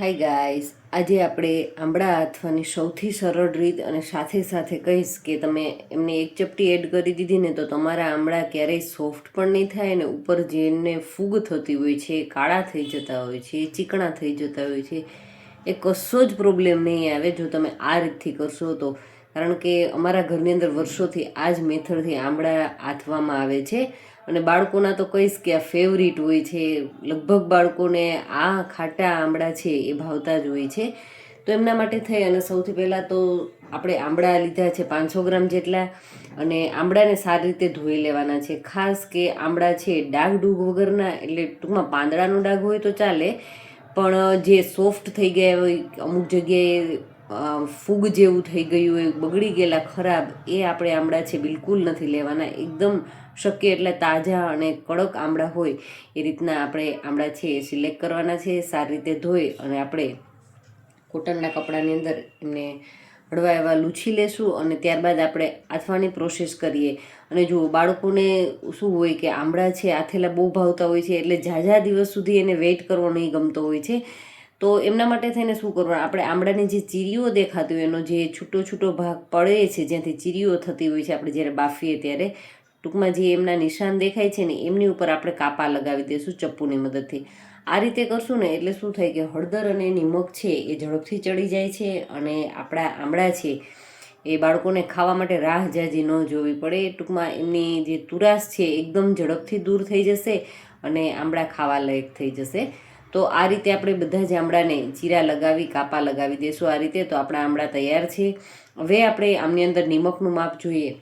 Hi guys આજે આપણે આંબળા આથવાની સૌથી સરળ રીત અને સાથે સાથે કહીશ કે તમે એમને એક ચપટી એડ કરી દીધી ને તો તમારા આંબળા ક્યારેય સોફ્ટ પણ નહીં થાય અને ઉપર જેને ફૂગ થતી હોય છે, કાળા થઈ જતા હોય છે, ચીકણા થઈ જતા હોય છે, એ કશો જ પ્રોબ્લેમ નહીં આવે. જો તમે આ રીતથી કરશો તો કારણ કે અમારા ઘરની અંદર વર્ષોથી આ જ મેથડથી આંબળા આથવામાં આવે છે. અને બાળકોના તો કહીશ કે આ ફેવરિટ હોય છે. લગભગ બાળકોને આ ખાટા આંબળા છે એ ભાવતા જ હોય છે. તો એમના માટે થઈ અને સૌથી પહેલાં તો આપણે આંબળા લીધા છે પાંચસો ગ્રામ જેટલા અને આંબળાને સારી રીતે ધોઈ લેવાના છે. ખાસ કે આંબળા છે ડાઘ ડૂગ વગરના, એટલે ટૂંકમાં પાંદડાનો ડાઘ હોય તો ચાલે. પણ જે સોફ્ટ થઈ ગયા હોય, અમુક જગ્યાએ ફૂગ જેવું થઈ ગયું હોય બગડી ગયેલા ખરાબ, એ આપણે આમળા છે બિલકુલ નથી લેવાના. એકદમ શક્ય એટલે તાજા અને કડક આંબળા હોય, એ રીતના આપણે આમળા છે એ સિલેક્ટ કરવાના છે, સારી રીતે ધોઈ અને આપણે કોટનના કપડાની અંદર એમને હળવા એવા લૂછી લેશું અને ત્યારબાદ આપણે આથવાની પ્રોસેસ કરીએ. અને જુઓ, બાળકોને શું હોય કે આંબળા છે, આથેલા બહુ ભાવતા હોય છે, એટલે ઝાઝા દિવસ સુધી એને વેઇટ કરવો નહીં ગમતો હોય છે. તો એમના માટે થઈને શું કરવાનું? આપણે આંબળાની જે ચીરીઓ દેખાતી હોય, એનો જે છૂટો છૂટો ભાગ પડે છે, જ્યાંથી ચીરીઓ થતી હોય છે, આપણે જ્યારે બાફીએ ત્યારે, ટૂંકમાં જે એમના નિશાન દેખાય છે ને, એમની ઉપર આપણે કાપા લગાવી દઈશું ચપ્પુની મદદથી. આ રીતે કરશું ને, એટલે શું થાય કે હળદર અને નિમક છે, એ ઝડપથી ચડી જાય છે અને આપણા આંબળા છે, એ બાળકોને ખાવા માટે રાહ જાજી ન જોવી પડે. ટૂંકમાં એમની જે તુરાશ છે એકદમ ઝડપથી દૂર થઈ જશે અને આંબળા ખાવા લાયક થઈ જશે. તો આ રીતે આપણે બધા જ આમળાને ચીરા લગાવી, કાપા લગાવી દઈશું આ રીતે. તો આપણા આમળા તૈયાર છે. હવે આપણે આમની અંદર નિમકનું માપ જોઈએ.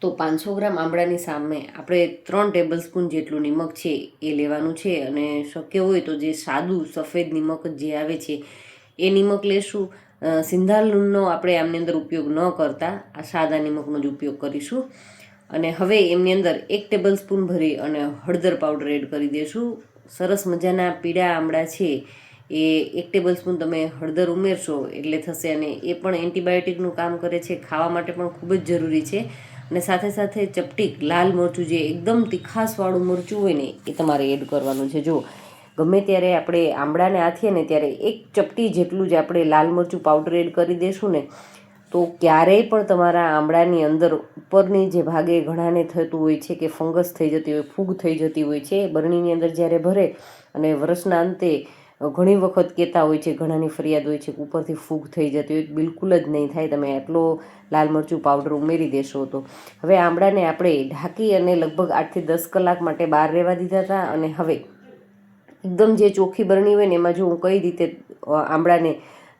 તો પાંચસો ગ્રામ આમળાની સામે આપણે ત્રણ ટેબલ સ્પૂન જેટલું નિમક છે એ લેવાનું છે. અને શક્ય હોય તો જે સાદું સફેદ નિમક જે આવે છે એ નિમક લેશું. સિંધાલ લૂણનો આપણે આમની અંદર ઉપયોગ ન કરતા. આ સાદા નિમકનો જ ઉપયોગ કરીશું. અને હવે એમની અંદર એક ટેબલ સ્પૂન ભરી અને હળદર પાવડર એડ કરી દઈશું સરસ મજાના પીળા આમળા છે. એ એક ટેબલ સ્પૂન તમે હળદર ઉમેરશો એટલે થશે અને એ પણ એન્ટીબાયોટિકનું કામ કરે છે. ખાવા માટે પણ ખૂબ જ જરૂરી છે. અને સાથે સાથે ચપટીક લાલ મરચું જે એકદમ તીખાસવાળું મરચું હોય ને, એ તમારે એડ કરવાનું છે. જો ગમે ત્યારે આપણે આંબળાને આથીએ ને ત્યારે એક ચપટી જેટલું જ આપણે લાલ મરચું પાવડર એડ કરી દઈશું ને તો ક્યારેય પણ તમારા આંબળાની અંદર ઉપરની જે ભાગે ઘણાને થતું હોય છે કે ફંગસ થઈ જતી હોય, ફૂગ થઈ જતી હોય છે બરણીની અંદર જ્યારે ભરે અને વર્ષના અંતે ઘણી વખત કહેતા હોય છે, ઘણાની ફરિયાદ હોય છે ઉપરથી ફૂગ થઈ જતી હોય, બિલકુલ જ નહીં થાય. તમે એટલો લાલ મરચું પાવડર ઉમેરી દેશો તો. હવે આંબળાને આપણે ઢાંકી અને લગભગ આઠથી દસ કલાક માટે બહાર રહેવા દીધા હતા અને હવે એકદમ જે ચોખ્ખી બરણી હોય ને એમાં જો હું કઈ રીતે આમળાને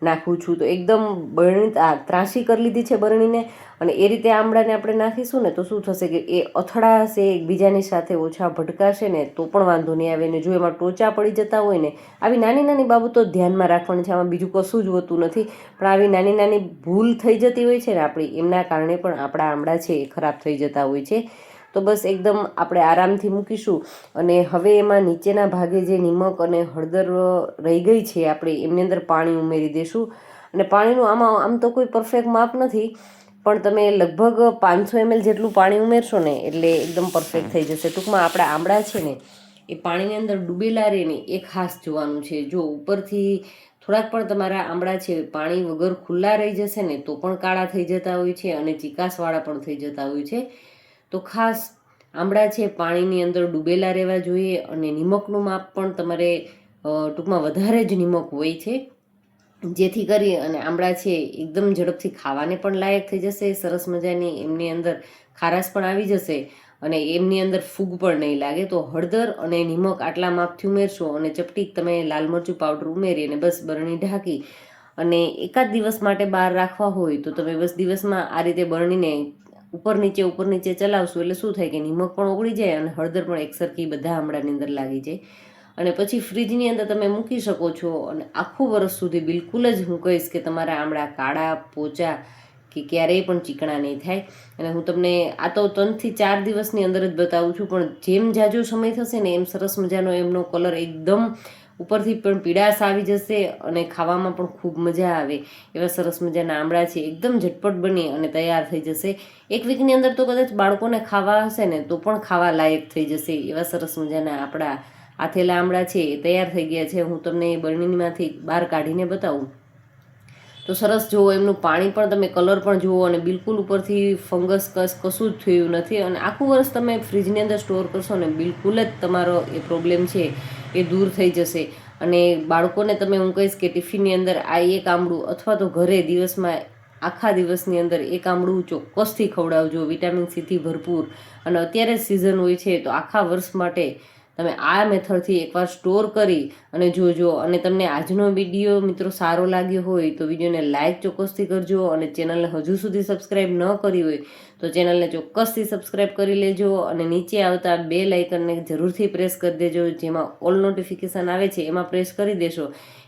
નાખું છું. તો એકદમ બરણી ત્રાસી કરી લીધી છે બરણીને અને એ રીતે આંબળાને આપણે નાખીશું ને તો શું થશે કે એ અથડાશે એકબીજાની સાથે ઓછા ભટકાશે ને તો પણ વાંધો નહીં આવે. ને જો એમાં ટોચા પડી જતા હોય ને, આવી નાની નાની બાબતો ધ્યાનમાં રાખવાની છે. આમાં બીજું કશું જ હોતું નથી. પણ આવી નાની નાની ભૂલ થઈ જતી હોય છે ને આપણી, એમના કારણે પણ આપણા આંબળા છે એ ખરાબ થઈ જતા હોય છે. તો બસ એકદમ આપણે આરામથી મૂકીશું. અને હવે એમાં નીચેના ભાગે જે નિમક અને હળદર રહી ગઈ છે, આપણે એમની અંદર પાણી ઉમેરી દઈશું અને પાણીનું આમાં આમ તો કોઈ પરફેક્ટ માપ નથી, પણ તમે લગભગ પાંચસો એમએલ જેટલું પાણી ઉમેરશો ને, એટલે એકદમ પરફેક્ટ થઈ જશે. ટૂંકમાં આપણા આંબળા છે ને, એ પાણીની અંદર ડૂબેલા રહે ને એ ખાસ જોવાનું છે. જો ઉપરથી થોડાક પણ તમારા આંબળા છે, પાણી વગર ખુલ્લા રહી જશે ને, તો પણ કાળા થઈ જતા હોય છે અને ચિકાસવાળા પણ થઈ જતા હોય છે. તો ખાસ આંબળા છે, પાણીની અંદર ડૂબેલા રહેવા જોઈએ અને નિમકનું માપ પણ તમારે ટૂંકમાં વધારે જ નિમક હોય છે. જેથી કરી અને આંબળા છે, એકદમ ઝડપથી ખાવાને પણ લાયક થઈ જશે, સરસ મજાની એમની અંદર ખારાશ પણ આવી જશે અને એમની અંદર ફૂગ પણ નહીં લાગે. તો હળદર અને નિમક આટલા માપથી ઉમેરશો અને ચપટીક તમે લાલ મરચું પાવડર ઉમેરી અને બસ બરણી ઢાંકી અને એકાદ દિવસ માટે બહાર રાખવા હોય તો તમે બસ દિવસમાં આ રીતે બરણીને ઉપર નીચે ઉપર નીચે ચલાવશું એટલે શું થાય કે નિમક પણ ઓગળી જાય અને હળદર પણ એકસરખી બધા આમળાની અંદર લાગી જાય. અને પછી ફ્રીજની અંદર તમે મૂકી શકો છો અને આખું વર્ષ સુધી બિલકુલ જ હું કહીશ કે તમારા આમળા કાળા, પોચા કે ક્યારેય પણ ચીકણા નહીં થાય. અને હું તમને આ તો ત્રણથી ચાર દિવસની અંદર જ બતાવું છું, પણ જેમ જાજો સમય થશે ને એમ સરસ મજાનો એમનો કલર એકદમ ઉપરથી પણ પીડાશ આવી જશે અને ખાવામાં પણ ખૂબ મજા આવે એવા સરસ મજાના આમળા છે. એકદમ ઝટપટ બની અને તૈયાર થઈ જશે. એક વીકની અંદર તો કદાચ બાળકોને ખાવા હશે ને તો પણ ખાવા લાયક થઈ જશે એવા સરસ મજાના આપણા આથેલા આમળા છે એ તૈયાર થઈ ગયા છે. હું તમને એ બરણીમાંથી બહાર કાઢીને બતાવું. તો સરસ જુઓ, એમનું પાણી પણ તમે કલર પણ જુઓ અને બિલકુલ ઉપરથી ફંગસ કસ કશું જ થયું નથી અને આખું વર્ષ તમે ફ્રીજની અંદર સ્ટોર કરશો ને બિલકુલ જ તમારો એ પ્રોબ્લેમ છે. એ દૂર થઈ જશે. અને બાળકોને તમે હું કહીશ કે ટિફિનની અંદર આ એક આમળું અથવા તો ઘરે દિવસમાં આખા દિવસની અંદર એક આમળું ચોક્કસથી ખવડાવજો. વિટામિન સીથી ભરપૂર. અને અત્યારે સિઝન હોય છે, તો આખા વર્ષ માટે તમે આ મેથડથી એકવાર સ્ટોર કરી અને જોજો. અને તમને આજનો વીડિયો મિત્રો સારો લાગ્યો હોય તો વિડીયોને લાઇક ચોક્કસથી કરજો અને ચેનલને હજુ સુધી સબસ્ક્રાઈબ ન કરી હોય તો ચેનલને ચોક્કસથી સબસ્ક્રાઈબ કરી લેજો અને નીચે આવતા બે લાઇકનને જરૂરથી પ્રેસ કરી દેજો. જેમાં ઓલ નોટિફિકેશન આવે છે એમાં પ્રેસ કરી દેશો.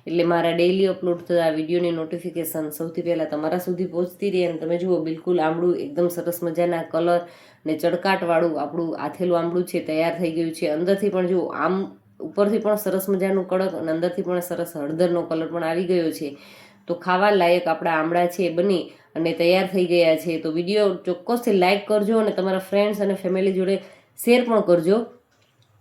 એટલે મારા ડેઈલી અપલોડ થતા વિડીયોની નોટિફિકેશન સૌથી પહેલાં તમારા સુધી પહોંચતી રહે અને તમે જુઓ, બિલકુલ આમળું, એકદમ સરસ મજાના કલર ને ચડકાટવાળું આપણું આથેલું આમળું છે, તૈયાર થઈ ગયું છે. અંદરથી પણ જુઓ આમ ઉપરથી પણ સરસ મજાનું કડક અને અંદરથી પણ સરસ હળદરનો કલર પણ આવી ગયો છે. તો ખાવા લાયક આપણા આમળા છે બની અને તૈયાર થઈ ગયા છે. તો વીડિયો ચોક્કસથી લાઇક કરજો અને તમારા ફ્રેન્ડ્સ અને ફેમિલી જોડે શેર પણ કરજો.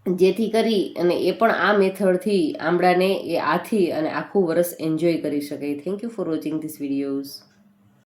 જેથી કરી અને એ પણ આ મેથડથી આમળાને એ આથી અને આખું વરસ એન્જોય કરી શકે thank you for watching this videos